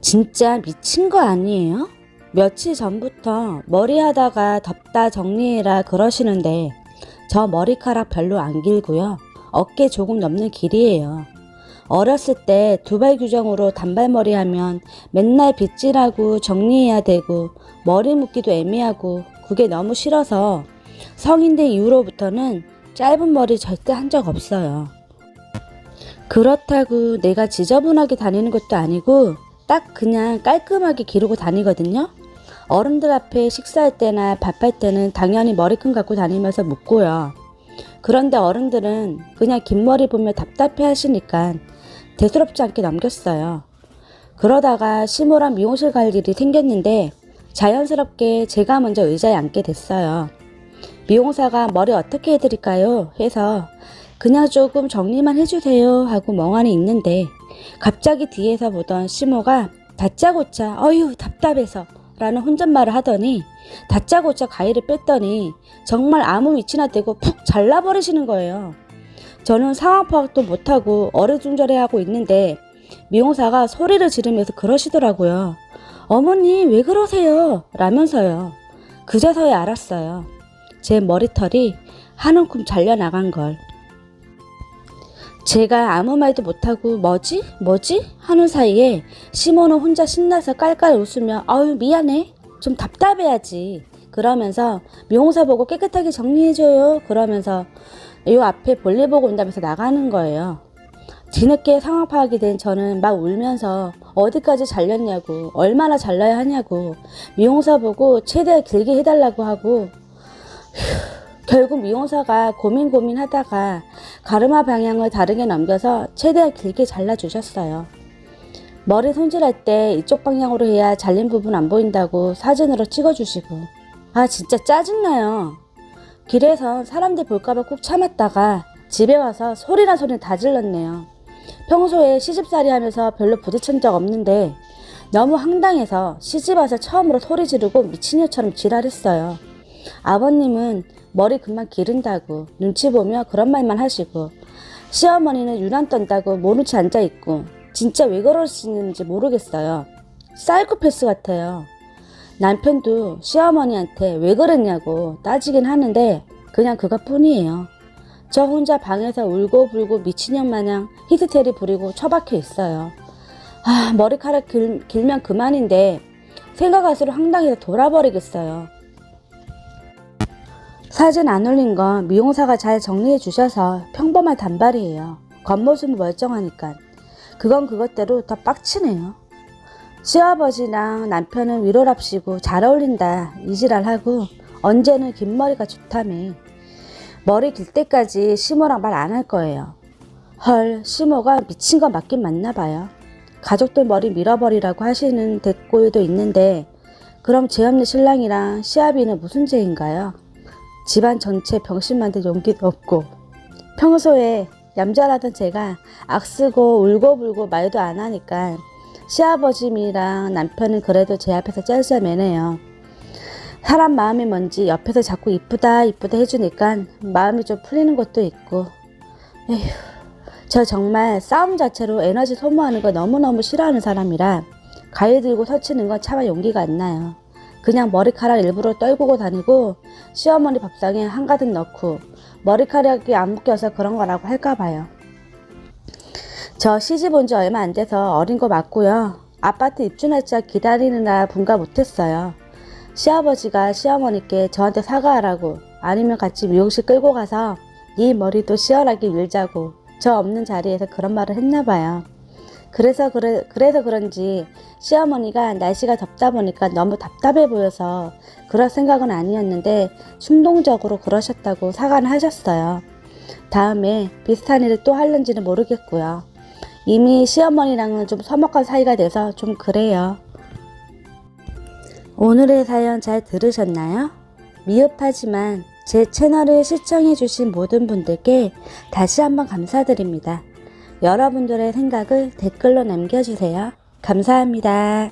진짜 미친 거 아니에요? 며칠 전부터 머리 하다가 덥다 정리해라 그러시는데 저 머리카락 별로 안 길고요. 어깨 조금 넘는 길이에요. 어렸을 때 두발 규정으로 단발머리 하면 맨날 빗질하고 정리해야 되고 머리 묶기도 애매하고 그게 너무 싫어서 성인 된 이후로부터는 짧은 머리 절대 한 적 없어요. 그렇다고 내가 지저분하게 다니는 것도 아니고 딱 그냥 깔끔하게 기르고 다니거든요. 어른들 앞에 식사할 때나 밥할 때는 당연히 머리끈 갖고 다니면서 묶고요. 그런데 어른들은 그냥 긴 머리 보면 답답해 하시니까 대수롭지 않게 넘겼어요. 그러다가 시모랑 미용실 갈 일이 생겼는데 자연스럽게 제가 먼저 의자에 앉게 됐어요. 미용사가 머리 어떻게 해드릴까요? 해서 그냥 조금 정리만 해주세요 하고 멍하니 있는데 갑자기 뒤에서 보던 시모가 다짜고짜 어휴 답답해서 라는 혼잣말을 하더니 다짜고짜 가위를 뺐더니 정말 아무 위치나 대고 푹 잘라버리시는 거예요. 저는 상황 파악도 못하고 어리둥절해하고 있는데 미용사가 소리를 지르면서 그러시더라고요. 어머니 왜 그러세요? 라면서요. 그제서야 알았어요. 제 머리털이 한 움큼 잘려나간 걸. 제가 아무 말도 못하고 뭐지? 뭐지? 하는 사이에 시모는 혼자 신나서 깔깔 웃으며 아유 미안해 좀 답답해야지 그러면서 미용사 보고 깨끗하게 정리해줘요 그러면서 요 앞에 볼일 보고 온다면서 나가는 거예요 뒤늦게 상황 파악이 된 저는 막 울면서 어디까지 잘렸냐고 얼마나 잘라야 하냐고 미용사 보고 최대한 길게 해달라고 하고 결국 미용사가 고민 고민하다가 가르마 방향을 다르게 넘겨서 최대한 길게 잘라주셨어요. 머리 손질할 때 이쪽 방향으로 해야 잘린 부분 안 보인다고 사진으로 찍어주시고 아 진짜 짜증나요. 길에선 사람들 볼까봐 꾹 참았다가 집에 와서 소리나 소리 다 질렀네요. 평소에 시집살이 하면서 별로 부딪힌 적 없는데 너무 황당해서 시집 와서 처음으로 소리 지르고 미친년처럼 지랄했어요. 아버님은 머리 금방 기른다고 눈치 보며 그런 말만 하시고 시어머니는 유난 떤다고 모른 채 앉아 있고 진짜 왜 그러시는지 모르겠어요. 사이코패스 같아요. 남편도 시어머니한테 왜 그랬냐고 따지긴 하는데 그냥 그것뿐이에요. 저 혼자 방에서 울고 불고 미친년 마냥 히스테리 부리고 처박혀 있어요. 아 머리카락 길, 길면 그만인데 생각할수록 황당해서 돌아버리겠어요. 사진 안 올린 건 미용사가 잘 정리해 주셔서 평범한 단발이에요. 겉모습은 멀쩡하니까. 그건 그것대로 더 빡치네요. 시아버지랑 남편은 위로랍시고 잘 어울린다 이지랄하고 언제는 긴 머리가 좋다며 머리 길 때까지 시모랑 말 안 할 거예요. 헐 시모가 미친 건 맞긴 맞나 봐요. 가족들 머리 밀어버리라고 하시는 댓글도 있는데 그럼 죄 없는 신랑이랑 시아비는 무슨 죄인가요? 집안 전체 병신 만들 용기도 없고 평소에 얌전하던 제가 악쓰고 울고불고 말도 안 하니까 시아버지랑 남편은 그래도 제 앞에서 짤짤매네요. 사람 마음이 뭔지 옆에서 자꾸 이쁘다 이쁘다 해주니까 마음이 좀 풀리는 것도 있고 에휴 저 정말 싸움 자체로 에너지 소모하는 거 너무너무 싫어하는 사람이라 가위 들고 설치는 건 차마 용기가 안 나요. 그냥 머리카락 일부러 떨구고 다니고 시어머니 밥상에 한가득 넣고 머리카락이 안 묶여서 그런 거라고 할까 봐요. 저 시집 온 지 얼마 안 돼서 어린 거 맞고요. 아파트 입주 날짜 기다리느라 분가 못했어요. 시아버지가 시어머니께 저한테 사과하라고 아니면 같이 미용실 끌고 가서 이 머리도 시원하게 밀자고 저 없는 자리에서 그런 말을 했나 봐요. 그래서 그래, 그래서 그런지 시어머니가 날씨가 덥다 보니까 너무 답답해 보여서 그럴 생각은 아니었는데 충동적으로 그러셨다고 사과는 하셨어요. 다음에 비슷한 일을 또 할는지는 모르겠고요. 이미 시어머니랑은 좀 서먹한 사이가 돼서 좀 그래요. 오늘의 사연 잘 들으셨나요? 미흡하지만 제 채널을 시청해주신 모든 분들께 다시 한번 감사드립니다. 여러분들의 생각을 댓글로 남겨주세요. 감사합니다.